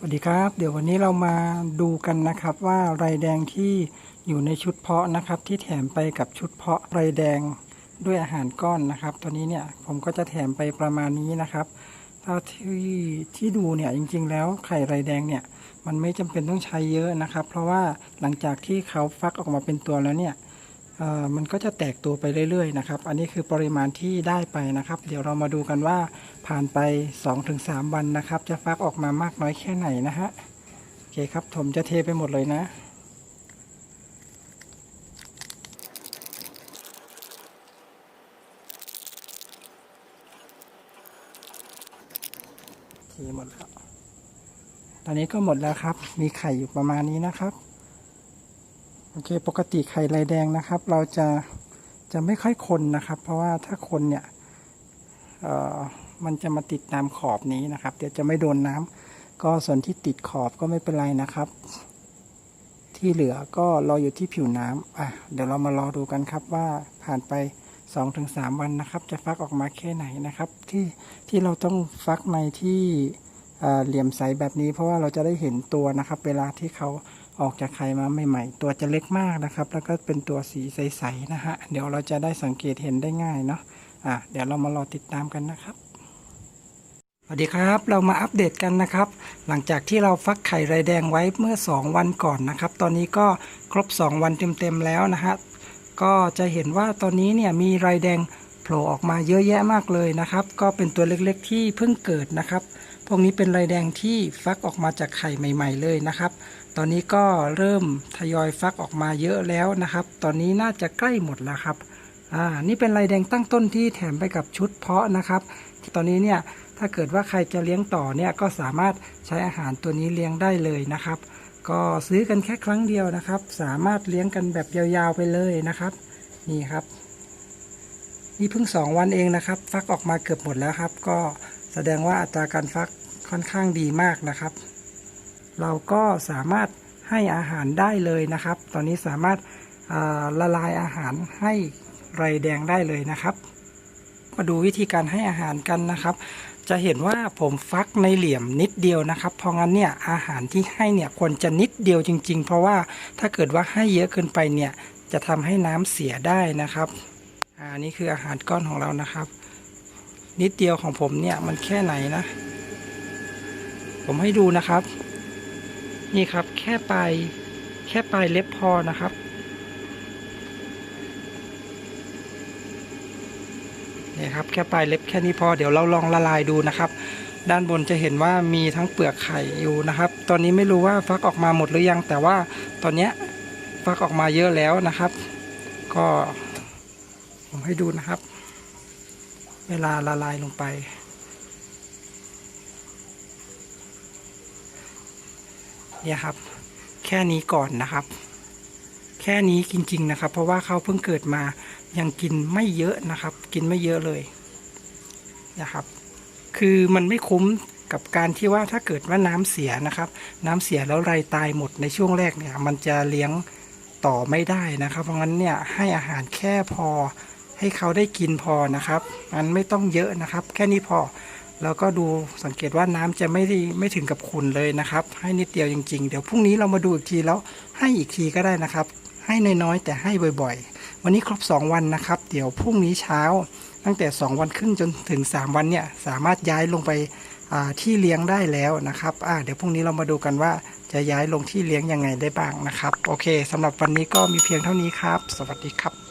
สวัสดีครับ เดี๋ยววันนี้เรามาดูกันนะครับว่าไรแดงที่อยู่ในชุดเพาะนะครับ ที่แถมไปกับชุดเพาะไรแดงด้วยอาหารก้อนนะครับตอนนี้เนี่ยผมก็จะแถมไปประมาณนี้นะครับถ้าที่ที่ดูเนี่ยจริง ๆ แล้วไข่ไรแดงเนี่ย มันไม่จำเป็นต้องใช้เยอะนะครับ เพราะว่าหลังจากที่เขาฟักออกมาเป็นตัวแล้วเนี่ย มันก็จะแตกตัวไปเรื่อยๆนะครับ อันนี้คือปริมาณที่ได้ไปนะครับ เดี๋ยวเรามาดูกันว่าผ่านไป 2-3 วันนะครับ จะฟักออกมามากน้อยแค่ไหนนะฮะโอเคครับผมจะเทไปหมดเลยนะเทหมดแล้วตอนนี้ก็หมดแล้วครับ มีไข่อยู่ประมาณนี้นะครับ อเคปกติไข่ลายแดงนะครับ เราจะจะไม่ค่อยคนนะครับ เพราะว่าถ้าคนเนี่ยเอ่อมันจะมาติดตามขอบนี้นะครับ เดี๋ยวจะไม่โดนน้ำก็ส่วนที่ติดขอบก็ไม่เป็นไรนะครับ ที่เหลือก็รออยู่ที่ผิวน้ำอะเดี๋ยวเรามารอดูกันครับว่าผ่านไป 2-3 วันนะครับ จะฟักออกมาแค่ไหนนะครับ ที่ที่เราต้องฟักในที่เหลี่ยมใสแบบนี้ เพราะว่าเราจะได้เห็นตัวนะครับ เวลาที่เขา ออกจากไข่มาใหม่ๆ ตัวจะเล็กมากนะครับ แล้วก็เป็นตัวสีใสๆนะฮะ เดี๋ยวเราจะได้สังเกตเห็นได้ง่ายเนาะ อะเดี๋ยวเรามารอติดตามกันนะครับสวัสดีครับเรามาอัปเดตกันนะครับ หลังจากที่เราฟักไข่ไรแดงไว้เมื่อ 2 วันก่อนนะครับ ตอนนี้ก็ครบ 2 วันเต็มๆแล้วนะฮะก็จะเห็นว่าตอนนี้เนี่ยมีไรแดงโผล่ออกมาเยอะแยะมากเลยนะครับ ก็เป็นตัวเล็กๆที่เพิ่งเกิดนะครับ พวกนี้เป็นไรแดงที่ฟักออกมาจากไข่ใหม่ ๆเลยนะครับ ตอนนี้ก็เริ่มทยอยฟักออกมาเยอะแล้วนะครับ ตอนนี้น่าจะใกล้หมดแล้วครับอ่านี่เป็นไรแดงตั้งต้นที่แถมไปกับชุดเพาะนะครับ ตอนนี้เนี่ยถ้าเกิดว่าใครจะเลี้ยงต่อเนี่ยก็สามารถใช้อาหารตัวนี้เลี้ยงได้เลยนะครับ ก็ซื้อกันแค่ครั้งเดียวนะครับ สามารถเลี้ยงกันแบบยาวๆไปเลยนะครับ นี่ครับนี่เพิ่งสองวันเองนะครับ ฟักออกมาเกือบหมดแล้วครับ ก็แสดงว่าอัตราการฟักค่อนข้างดีมากนะครับ เราก็สามารถให้อาหารได้เลยนะครับ ตอนนี้สามารถาละลายอาหารให้ไรแดงได้เลยนะครับ มาดูวิธีการให้อาหารกันนะครับ จะเห็นว่าผมฟักในเหลี่ยมนิดเดียวนะครับ เพราะงั้นเนี่ยอาหารที่ให้เนี่ยควรจะนิดเดียวจริง ๆ เพราะว่าถ้าเกิดว่าให้เยอะเกินไปเนี่ยจะทำให้น้ำเสียได้นะครับอ่านี่คืออาหารก้อนของเรานะครับ นิดเดียวของผมเนี่ยมันแค่ไหนนะ ผมให้ดูนะครับ นี่ครับแค่ปลายแค่ปลายเล็บพอนะครับ นี่ครับแค่ปลายเล็บแค่นี้พอเดี๋ยวเราลองละลายดูนะครับ ด้านบนจะเห็นว่ามีทั้งเปลือกไข่อยู่นะครับ ตอนนี้ไม่รู้ว่าฟักออกมาหมดหรือยัง แต่ว่าตอนเนี้ยฟักออกมาเยอะแล้วนะครับ ก็ผมให้ดูนะครับ เวลาละลายลงไป เนี่ยครับ แค่นี้ก่อนนะครับ แค่นี้จริง ๆนะครับ เพราะว่าเขาเพิ่งเกิดมายังกินไม่เยอะนะครับ กินไม่เยอะเลยนะครับ คือมันไม่คุ้มกับการที่ว่าถ้าเกิดว่าน้ำเสียนะครับ น้ำเสียแล้วไรตายหมดในช่วงแรกเนี่ย มันจะเลี้ยงต่อไม่ได้นะครับ เพราะงั้นเนี่ยให้อาหารแค่พอให้เขาได้กินพอนะครับมันไม่ต้องเยอะนะครับ แค่นี้พอ แล้วก็ดูสังเกตว่าน้ำจะไม่ได้ไม่ถึงกับขุ่นเลยนะครับ ให้นิดเดียวจริง ๆ เดี๋ยวพรุ่งนี้เรามาดูอีกทีแล้วให้อีกทีก็ได้นะครับ ให้น้อยๆแต่ให้บ่อยๆ วันนี้ครบ 2 วันนะครับ เดี๋ยวพรุ่งนี้เช้า ตั้งแต่ 2 วันครึ่งจนถึง 3 วันเนี่ยสามารถย้ายลงไปที่เลี้ยงได้แล้วนะครับเดี๋ยวพรุ่งนี้เรามาดูกันว่าจะย้ายลงที่เลี้ยงยังไงได้บ้างนะครับ โอเคสำหรับวันนี้ก็มีเพียงเท่านี้ครับ สวัสดีครับ